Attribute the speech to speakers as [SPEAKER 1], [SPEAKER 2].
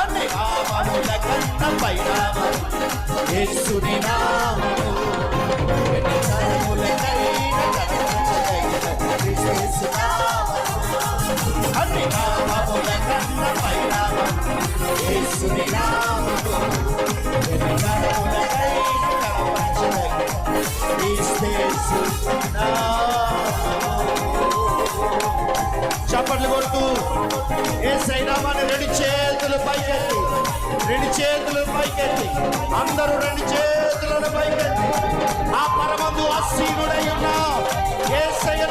[SPEAKER 1] అన్ని రామనుల కన్న పైనామము యేసుని నామము ఎన్ని తరములకైన కనపరచదగిన క్రీస్తు నామము అన్ని రామ చప్పట్లు కొడుతూ ఏ సైనామాన్ని రెండు చేతులు పైకెత్తి రెండు చేతులు పైకెత్తి అందరూ రెండు చేతులను పైకెత్తి ఆ పరమందు అసీనుడై ఉన్నా ఏ సైన